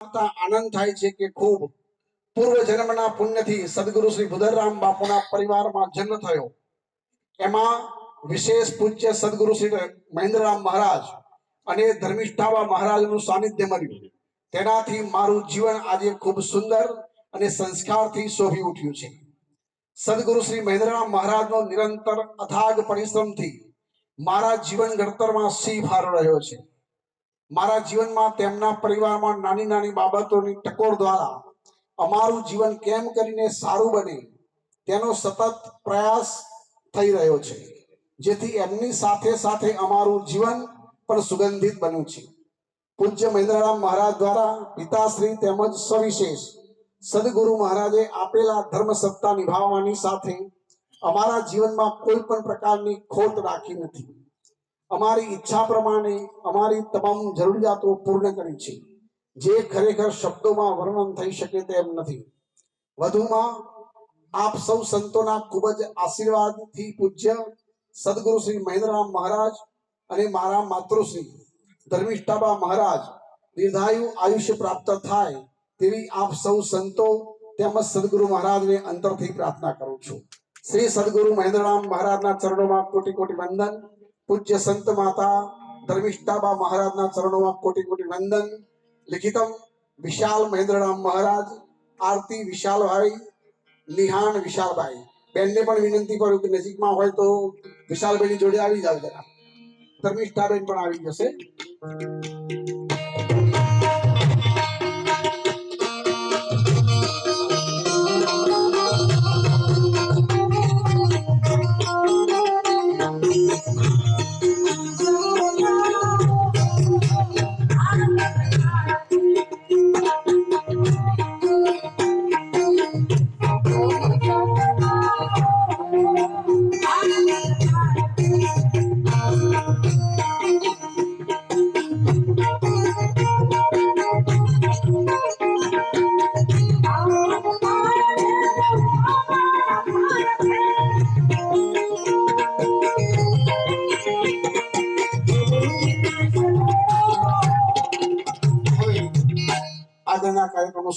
આનંદ થાય છે કે ખૂબ. પૂર્વ જન્મના પુણ્યથી સદગુરુ શ્રી બુધરરામ બાપુના પરિવારમાં જન્મ થયો. એમાં વિશેષ પૂજ્ય સદગુરુ શ્રી મહેન્દ્રરામ મહારાજ અને ધર્મિષ્ઠાવા મહારાજનું સાનિધ્ય મળ્યું. તેનાથી મારું જીવન આજે ખૂબ સુંદર અને સંસ્કારથી શોભી ઉઠ્યું છે. સદગુરુ શ્રી મહેન્દ્રરામ મહારાજનો નિરંતર અથાગ પરિશ્રમથી મારા જીવન ઘડતરમાં સિંહ ફારો રહ્યો છે. મારા જીવનમાં તેમના પરિવારમાં નાની નાની બાબતોની ટકોર દ્વારા અમારું જીવન કેમ કરીને સારું બને, તેનો સતત પ્રયાસ થઈ રહ્યો છે, જેથી એમની સાથે સાથે અમારું જીવન પણ સુગંધિત બન્યું છે. પૂજ્ય મહેન્દ્રરામ મહારાજ દ્વારા પિતાશ્રી તેમજ સવિશેષ સદગુરુ મહારાજે આપેલા ધર્મ સત્તા નિભાવવાની સાથે અમારા જીવનમાં કોઈ પણ પ્રકારની ખોટ રાખી નથી. અમારી ઈચ્છા પ્રમાણે અમારી તમામ જરૂરિયાતો પૂર્ણ કરી છે. જે ખરેખર શબ્દોમાં વર્ણન થઈ શકે તેમ નથી. વધુમાં આપ સૌ સંતોના ખૂબ જ આશીર્વાદથી પૂજ્ય સદગુરુ શ્રી મહેન્દ્રરામ મહારાજ અને મારા માતૃશ્રી ધર્મિષ્ઠાબા મહારાજ, દીર્ઘાયુ આયુષ્ય પ્રાપ્ત થાય તેવી આપ સૌ સંતો તેમજ સદગુરુ મહારાજને અંતરથી પ્રાર્થના કરું છું. શ્રી સદગુરુ મહેન્દ્રરામ મહારાજના ચરણોમાં કોટી કોટી વંદન. પૂજ્ય સંત માતા ધર્મિષ્ઠાબા મહારાજના ચરણોમાં કોટી કોટી વંદન લિખિતમ વિશાલ મહેન્દ્રરામ મહારાજ, આરતી વિશાલભાઈ, નિહાન વિશાલભાઈ. બેનને પણ વિનંતી કરું કે નજીકમાં હોય તો વિશાલભાઈની જોડે આવી જાવ જરા. ધર્મિષ્ઠાબેન પણ આવી જશે. Thank you. cadena no